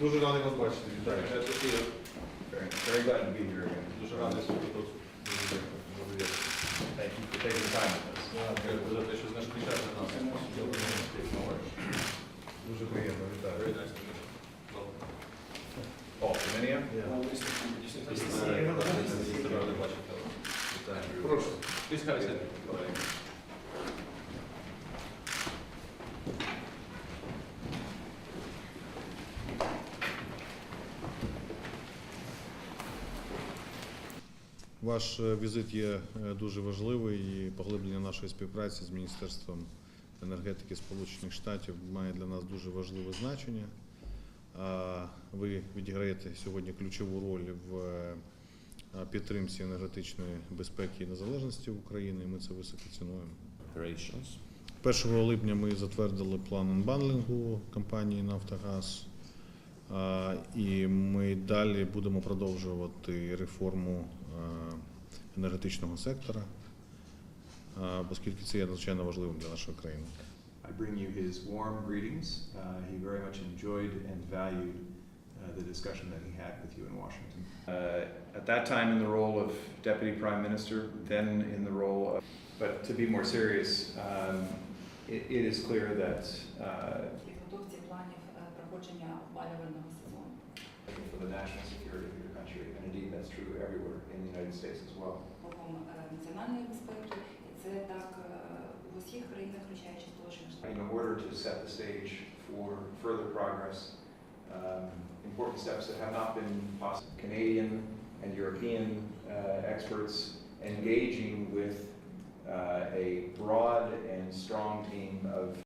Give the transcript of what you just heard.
Дуже радий вас бачити. Вітаю. Glad to see you. Very, very glad to be here again. Дуже радий, що ви тут. Дуже дякую. Дуже дякую. Thank you for taking the time with us. Дякую за те, що знайшли час для нас. No worries. Дуже приємно, вітаю. Very nice to meet you. Paul, Dominion? Радий бачити. Вітаю. Прошу. Please have a seat. Ваш е, візит є е, дуже важливий і поглиблення нашої співпраці з Міністерством енергетики Сполучених Штатів має для нас дуже важливе значення. Ви відіграєте сьогодні ключову роль в е, підтримці енергетичної безпеки і незалежності України. і Ми це високо цінуємо. operations. 1 липня ми затвердили план анбандлінгу компанії Нафтогаз. А, І ми далі будемо продовжувати реформу а, енергетичного сектора, а, оскільки це є надзвичайно важливим для нашої країни. I bring you his warm greetings. Uh, he very much enjoyed and valued uh, the discussion that he had with you in Washington. Uh, At that time in the role of Deputy Prime Minister, then in the role of, but to be more serious, um, it it is clear that uh, підготовці планів е, проходження опалювального сезону. For the national security of your country, and indeed that's true everywhere in the United States as well. Боком е, національної безпеки, і це так е, в усіх країнах, включаючи Сполучені Штати. In order to set the stage for further progress, um, important steps that have not been possible. Canadian and European uh, experts engaging with uh, a broad and strong team of